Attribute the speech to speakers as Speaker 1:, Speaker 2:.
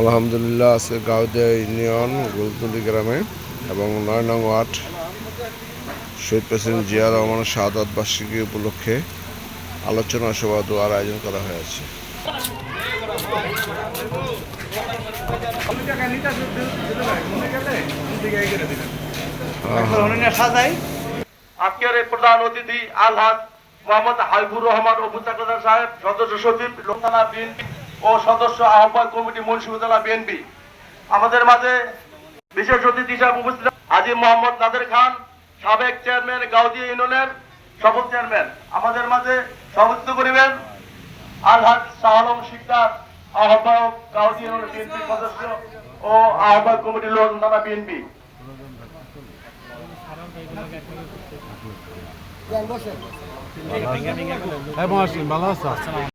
Speaker 1: আলহামদুলিল্লাহ, আছে গাউদিয়া ইউনিয়ন, গোলতুলি গ্রামে এবং নয় নং ওয়ার্ড। শহীদ প্রেসিডেন্ট জিয়া রহমানের শাহাদত বার্ষিকী উপলক্ষে আলোচনা সভা দোয়ার আয়োজন করা হয়েছে
Speaker 2: আজকের প্রধান অতিথি আলহাজ মোহাম্মদ হাইবুর রহমান অবু সাহেব, সদস্য সচিব লোকসানা বিএনপি ও সদস্য আহ্বায়ক কমিটি মুন্সিবুদ্দোল্লা বিএনপি আমাদের মাঝে বিশেষ অতিথি হিসাবে উপস্থিত আজিম মোহাম্মদ নাদের খান, সাবেক চেয়ারম্যান গাউদিয়া ইউনিয়নের সফল চেয়ারম্যান। আমাদের মাঝে সভাপতিত্ব করিবেন আলহাজ শাহ আলম শিকদার, আহ্বায়ক গাউদিয়া ইউনিয়ন বিএনপি সদস্য ও আহ্বায়ক কমিটি লোকসানা বিএনপি
Speaker 3: হ্যাঁ মহাসিন ভালো আছো